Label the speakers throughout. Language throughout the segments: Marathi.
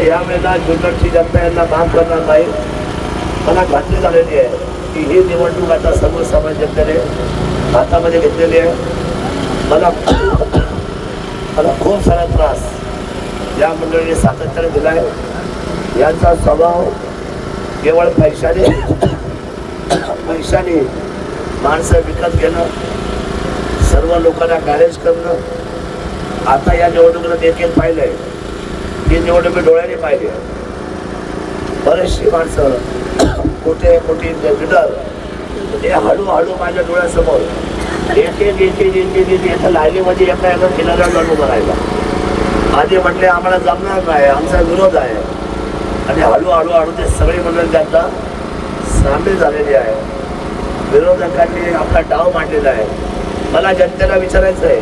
Speaker 1: या यावेळेला जुन्नरची जनता यांना काम करणार नाही. मला खात्री झालेली आहे की ही निवडणूक आता सर्व जनतेने हातामध्ये घेतलेली आहे. मला मला खूप सारा त्रास या मंडळीने सातत्याने दिला आहे यांचा स्वभाव केवळ पैशाने पैशाने माणसं विकत घेणं सर्व लोकांना गॅरेज करणं. आता या निवडणुकीला देखील आहे हे निवडणूक मी डोळ्याने पाहिली बरेचशी माणसं कुठे कुठे लिडर ते हळूहळू माझ्या डोळ्यासमोर एक एक एक एक एक लागे म्हणजे एका एका किनाऱ्यावर लढू करायला राहिला. आधी म्हटले आम्हाला जमणार नाही आमचा विरोध आहे. आणि हळूहळू हळू ते सगळे मंडळ त्यांना सामील झालेले आहे विरोधकांनी आपला डाव मांडलेला आहे. मला जनतेला विचारायचं आहे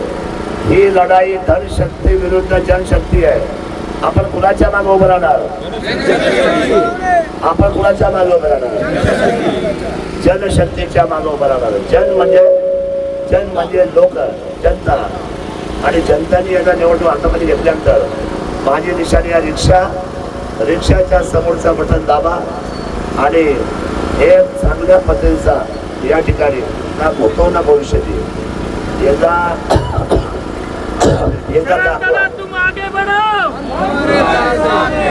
Speaker 1: ही लढाई धनशक्ती विरुद्ध जनशक्ती आहे. आपण कुणाच्या मागे उभं राहणार? आपण कुणाच्या मागे उभं राहणार? जनशक्तीच्या मागे उभं राहणार. जन म्हणजे जन म्हणजे लोक जनता. आणि जनतानी याचा निवडणूक हातामध्ये घेतल्यानंतर माझी निशाणी या रिक्षा. रिक्षाच्या समोरचा बटन दाबा. आणि हे चांगल्या पद्धतीचा या ठिकाणी ना भूतो ना भविष्यती याचा याचा
Speaker 2: आगे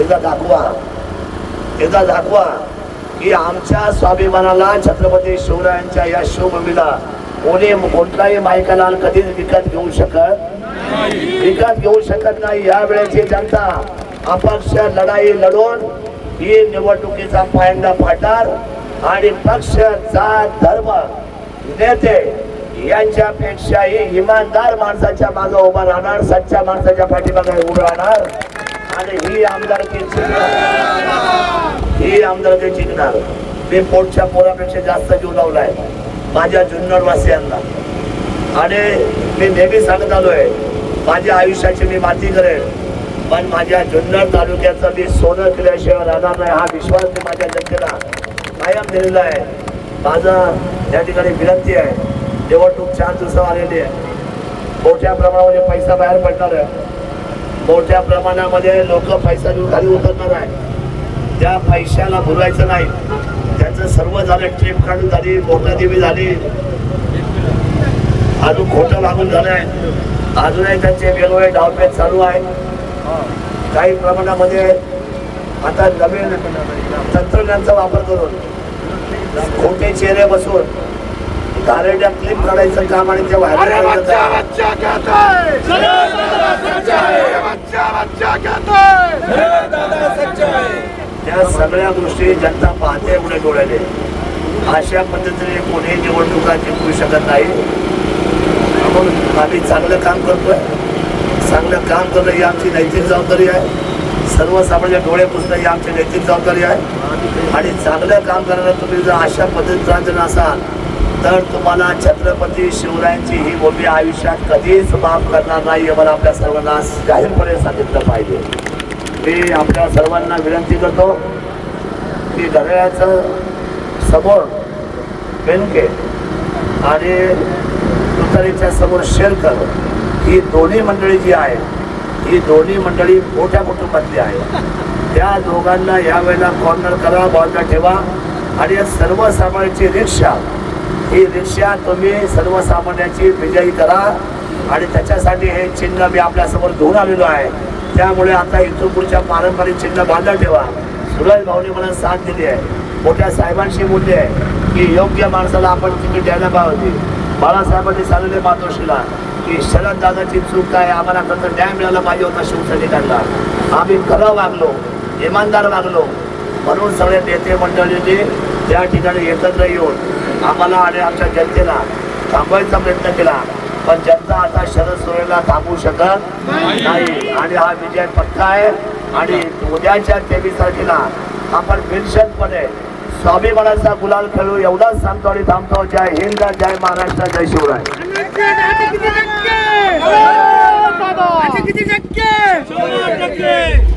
Speaker 1: एकदा दाखवा. एकदा दाखवा की आमच्या स्वाभिमानाला छत्रपती शिवरायांच्या या शिवभूमीला कोणी कोणताही मायकाला कधीच विकत घेऊ शकत विकत घेऊ शकत नाही. या वेळेची जनता अपक्ष लढाई लढून ही निवडणुकीचा पायंडा फाटार आणि पक्ष जात धर्म नेते यांच्यापेक्षाही इमानदार माणसाच्या मागे उभा राहणार सच्च्या माणसाच्या पाठीमागे उभं राहणार. आणि ही आमदारकी जिंकणार. ही आमदारकी जिंकणार. मी पोटच्या पोरापेक्षा जास्त जीव लावलाय माझ्या जुन्नरवासियांना. आणि मी नेहमी सांगत आलोय माझ्या आयुष्याची मी माती करेन पण माझ्या जुन्नर तालुक्याचं मी सोनं केल्याशिवाय राहणार नाही हा विश्वास मी माझ्या जनतेला कायम दिलेला आहे. माझा या ठिकाणी विनंती आहे. निवडणूक छान दिवसावर आलेली आहे मोठ्या प्रमाणामध्ये पैसा बाहेर पडणार आहे. मोठ्या प्रमाणामध्ये लोक पैसा घेऊन खाली उतरणार आहे. त्या पैशाला भुलायचं नाही त्याचं सर्व झालं ट्रिप काढून झाली मोठा देवी झाली. अजून खोटं लागून झालं आहे. अजूनही त्यांचे वेगवेगळे डावपेच चालू आहे काही प्रमाणामध्ये आता नवीन तंत्रज्ञानचा वापर करून खोटे चेहरे बसून गारड्या क्लिप काढायचं काम आणि ते
Speaker 3: है है
Speaker 1: त्या सगळ्या गोष्टी जनता पाहते पुढे डोळ्याने. अशा पद्धतीने कोणी निवडणुका जिंकू शकत नाही. म्हणून आम्ही चांगलं काम करतोय. चांगलं काम करणं ही आमची नैतिक जबाबदारी आहे. सर्वसामान्य डोळे पुसणं ही आमची नैतिक जबाबदारी आहे. आणि चांगलं काम करणारा तुम्ही जर अशा पद्धतीचा जर असाल तर तुम्हाला छत्रपती शिवरायांची ही भूमी आयुष्यात कधीच माफ करणार नाही हे मला आपल्या सर्वांना जाहीरपणे सांगितलं पाहिजे. मी आपल्या सर्वांना विनंती करतो की घड्याळाचं समोर बेनके आणि तुतारीच्या समोर शेरकर ही दोन्ही मंडळी जी आहे ही दोन्ही मंडळी मोठ्या कुटुंबातली आहे त्या दोघांना यावेळेला कॉर्नर करा बाजूला ठेवा आणि या सर्वसामान्यांची रिक्षा ही रिक्षा तुम्ही सर्वसामान्यांची विजयी करा. आणि त्याच्यासाठी हे चिन्ह मी आपल्यासमोर घेऊन आलेलो आहे. त्यामुळे आता इथून पारंपरिक चिन्ह बांधा ठेवा. सुरज भाऊनी मला साथ दिली आहे. मोठ्या साहेबांशी बोलले आहे की योग्य माणसाला आपण तिकीट द्यायला पाहिजे. बाळासाहेबांनी सांगितले मातोश्रीला की शरद दादाची चूक काय आम्हाला खरं न्याय मिळाला पाहिजे होता शिवसैनिकांना. आम्ही खरं वागलो इमानदार वागलो. म्हणून सगळे नेते मंडळींनी त्या ठिकाणी एकत्र येऊन. आम्हाला आणि आमच्या जनतेला थांबवायचा प्रयत्न केला पण जनता आता शरद सोरेला थांबवू शकत नाही. आणि हा विजय पक्का आहे. आणि उद्याच्या तेवीस तारखेला आपण बिनशर्तपणे स्वाभिमानाचा गुलाल खेळू एवढाच सांगतो आणि थांबतो. जय हिंद जय महाराष्ट्र जय शिवराय.
Speaker 2: किती